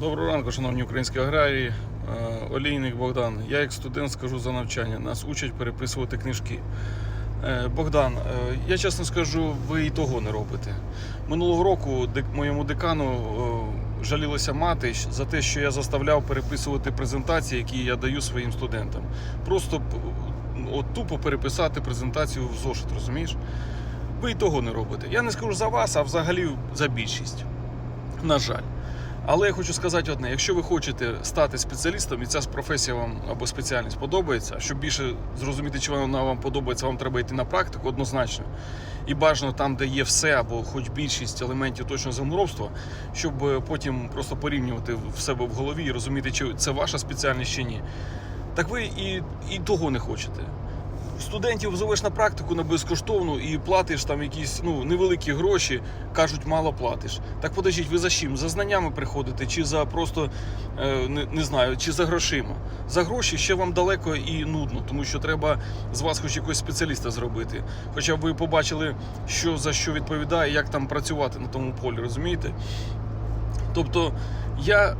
Доброго ранку, шановні українські аграрії. Е, Олійник Богдан. Я як студент скажу за навчання. Нас учать переписувати книжки. Е, Богдан, е, я чесно скажу, ви і того не робите. Минулого року моєму декану жалілася мати за те, що я заставляв переписувати презентації, які я даю своїм студентам. Просто от тупо переписати презентацію в зошит, розумієш? Ви і того не робите. Я не скажу за вас, а взагалі за більшість. На жаль. Але я хочу сказати одне: якщо ви хочете стати спеціалістом, і ця професія вам або спеціальність подобається, щоб більше зрозуміти, чи вона вам подобається, вам треба йти на практику однозначно. І бажано там, де є все, або хоч більшість елементів точного землеробства, щоб е, потім просто порівнювати в себе в голові і розуміти, чи це ваша спеціальність чи ні. Так ви і, і того не хочете. Студентів зовеш на практику на безкоштовну і платиш там якісь ну, невеликі гроші, кажуть, мало платиш. Так подождіть, ви за чим? За знаннями приходите, чи за просто е, не, не знаю, чи за грошима. За гроші ще вам далеко і нудно, тому що треба з вас хоч якогось спеціаліста зробити. Хоча б ви побачили, що за що відповідає, як там працювати на тому полі, розумієте? Тобто я, е,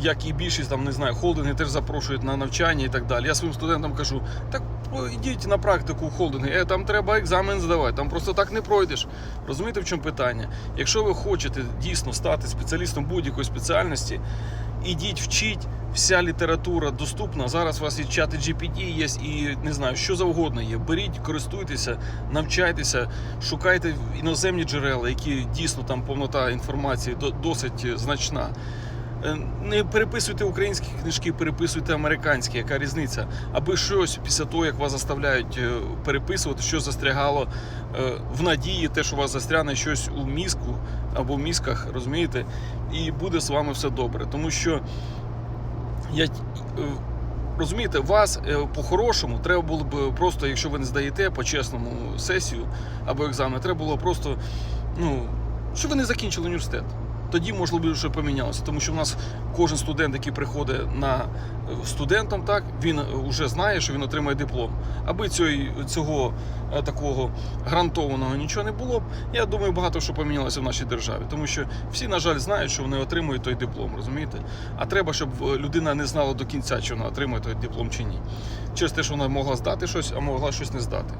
як і більшість там не знаю, холдинги теж запрошують на навчання і так далі. Я своїм студентам кажу, так о, йдіть на практику в холдинги, е, там треба екзамен здавати, там просто так не пройдеш. Розумієте, в чому питання? Якщо ви хочете дійсно стати спеціалістом будь-якої спеціальності, ідіть вчіть. Вся література доступна. Зараз у вас і чати GPT є, і не знаю, що завгодно є. Беріть, користуйтеся, навчайтеся, шукайте іноземні джерела, які дійсно там повнота інформації до- досить значна. Е, Не переписуйте українські книжки, переписуйте американські, яка різниця. Аби щось після того, як вас заставляють е, переписувати, що застрягало е, в надії, те, що вас застряне щось у мізку або в мізках, розумієте, і буде з вами все добре. Тому що я розумієте, вас по-хорошому треба було б просто, якщо ви не здаєте по-чесному сесію або екзамен, треба було просто, ну, щоб ви не закінчили університет. Тоді можливо що помінялося, тому що в нас кожен студент, який приходить на е, студентом, так він вже знає, що він отримає диплом. Аби цього, цього е, такого грантованого нічого не було б, я думаю, багато що помінялося в нашій державі, тому що всі, на жаль, знають, що вони отримують той диплом, розумієте? А треба, щоб е, людина не знала до кінця, чи вона отримує той диплом чи ні. Через те, що вона могла здати щось, а могла щось не здати.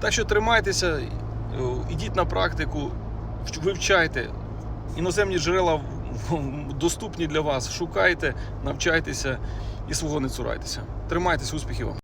Так що тримайтеся, е, ідіть на практику, вивчайте. Іноземні джерела доступні для вас. Шукайте, навчайтеся і свого не цурайтеся. Тримайтеся, успіхів вам!